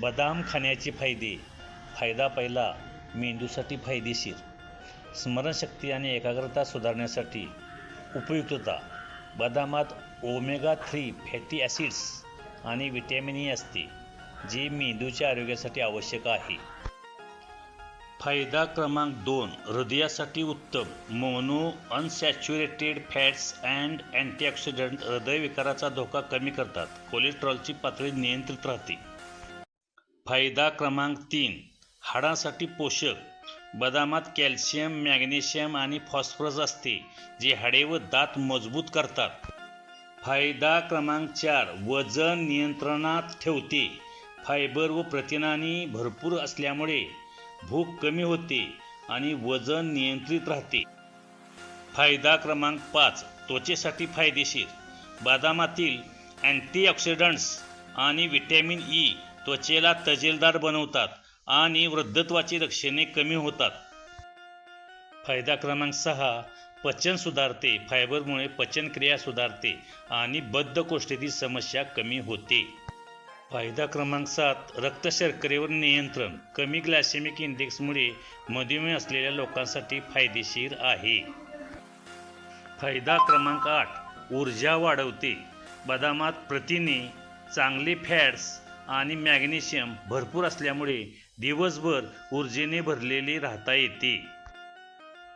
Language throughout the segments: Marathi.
बदाम खाण्याचे फायदे. फायदा पहिला मेंदूसाठी फायदेशीर. स्मरणशक्ती आणि एकाग्रता सुधारण्यासाठी उपयुक्तता. बदामात ओमेगा थ्री फॅटी ॲसिड्स आणि व्हिटॅमिन ई e असते जे मेंदूच्या आरोग्यासाठी आवश्यक आहे. फायदा क्रमांक दोन हृदयासाठी उत्तम. Mono unsaturated fats and antioxidant हृदयविकाराचा धोका कमी करतात. कोलेस्ट्रॉलची पातळी नियंत्रित राहते. फायदा क्रमांक तीन. हाडांसाठी पोषक. बदामात कॅल्शियम मॅग्नेशियम आणि फॉस्फरस असते जे हाडे व दात मजबूत करतात. फायदा क्रमांक चार. वजन नियंत्रणात ठेवते. फायबर व प्रथिनांनी भरपूर असल्यामुळे भूक कमी होते आणि वजन नियंत्रित राहते. फायदा क्रमांक पाच. त्वचेसाठी फायदेशीर. बदामातील अँटीऑक्सिडंट्स आणि व्हिटॅमिन ई त्वचेला तजेलदार बनवतात आणि वृद्धत्वाची लक्षणे कमी होतात. फायदा क्रमांक सहा पचन सुधारते. फायबरमुळे पचनक्रिया सुधारते आणि बद्धकोष्ठेतील समस्या कमी होते. फायदा क्रमांक सात रक्त शर्करेवर नियंत्रण. कमी ग्लायसेमिक इंडेक्समुळे मधुमेह असलेल्या लोकांसाठी फायदेशीर आहे. फायदा क्रमांक आठ ऊर्जा वाढवते. बदामात प्रथिने चांगले फॅट्स आणि मॅग्नेशियम भरपूर असल्यामुळे दिवसभर ऊर्जेने भरलेले राहता येते.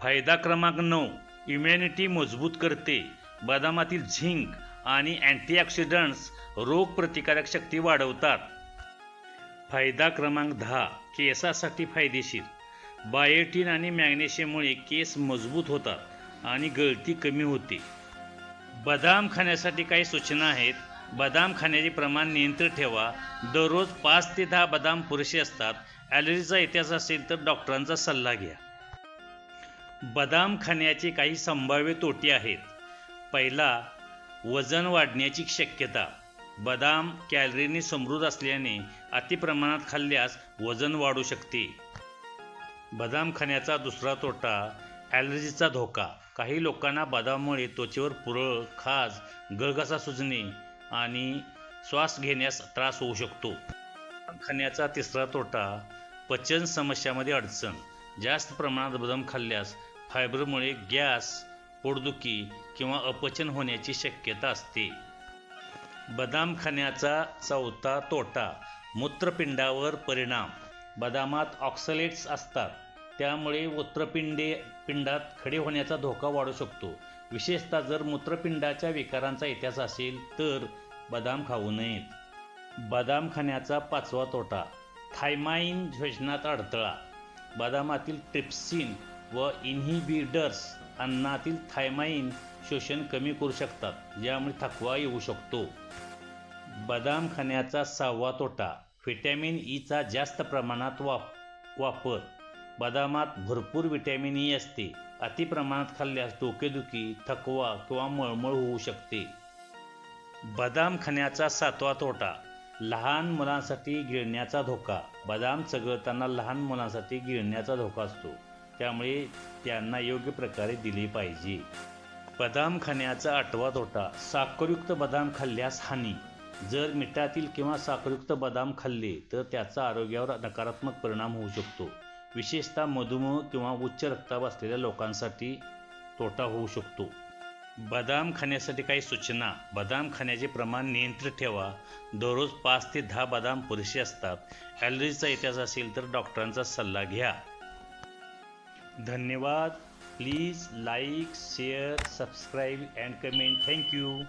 फायदा क्रमांक नऊ इम्युनिटी मजबूत करते. बदामातील झिंक आणि अँटीऑक्सिडंट्स रोगप्रतिकारक शक्ती वाढवतात. फायदा क्रमांक दहा केसासाठी फायदेशीर. बायोटीन आणि मॅग्नेशियममुळे केस मजबूत होतात आणि गळती कमी होते. बदाम खाण्यासाठी काही सूचना आहेत. बदाम खाण्याचे प्रमाण नियंत्रित ठेवा. दररोज पाच ते दहा बदाम पुरेसे असतात. ॲलर्जीचा इतिहास असेल तर डॉक्टरांचा सल्ला घ्या. बदाम खाण्याचे काही संभाव्य तोटे आहेत. पहिला वजन वाढण्याची शक्यता. बदाम कॅलरीने समृद्ध असल्याने अतिप्रमाणात खाल्ल्यास वजन वाढू शकते. बदाम खाण्याचा दुसरा तोटा ॲलर्जीचा धोका. काही लोकांना बदाममुळे त्वचेवर पुरळ खाज गळगसा सुजणे आणि श्वास घेण्यास त्रास होऊ शकतो. खाण्याचा तिसरा तोटा पचन समस्यामध्ये अडचण. जास्त प्रमाणात बदाम खाल्ल्यास फायबरमुळे गॅस पोटदुखी किंवा अपचन होण्याची शक्यता असते. बदाम खाण्याचा चौथा तोटा मूत्रपिंडावर परिणाम. बदामात ऑक्सलेट्स असतात. त्यामुळे मूत्रपिंडे पिंडात खडे होण्याचा धोका वाढू शकतो. विशेषतः जर मूत्रपिंडाच्या विकारांचा इतिहास असेल तर बदाम खाऊ नयेत. बदाम खाण्याचा पाचवा तोटा थायमाइन शोषणात अडथळा. बदामातील ट्रिप्सिन व इन्हिबिटर्स अन्नातील थायमाइन शोषण कमी करू शकतात ज्यामुळे थकवा येऊ शकतो. बदाम खाण्याचा सहावा तोटा व्हिटॅमिन ईचा जास्त प्रमाणात वाप वापर. बदामात भरपूर व्हिटॅमिन ई e असते. अति प्रमाणात खाल्ल्यास डोकेदुखी थकवा किंवा मळमळ होऊ शकते. बदाम खाण्याचा सातवा तोटा लहान मुलांसाठी गिळण्याचा धोका. बदाम चघळताना लहान मुलांसाठी गिळण्याचा धोका असतो. त्यामुळे त्यांना योग्य प्रकारे दिले पाहिजे. बदाम खाण्याचा आठवा तोटा साखरयुक्त बदाम खाल्ल्यास हानी. जर मिठातील किंवा साखरयुक्त बदाम खाल्ले तर त्याचा आरोग्यावर नकारात्मक परिणाम होऊ शकतो. विशेषतः मधुमेह किंवा उच्च रक्तदाब असलेल्या लोकांसाठी तोटा होऊ शकतो. बदाम खाण्यासाठी काही सूचना. बदाम खाण्याचे प्रमाण नियंत्रित ठेवा. दररोज पाच ते दहा बदाम पुरेसे असतात. ॲलर्जीचा इतिहास असेल तर डॉक्टरांचा सल्ला घ्या. धन्यवाद. Please like share subscribe and comment. Thank you.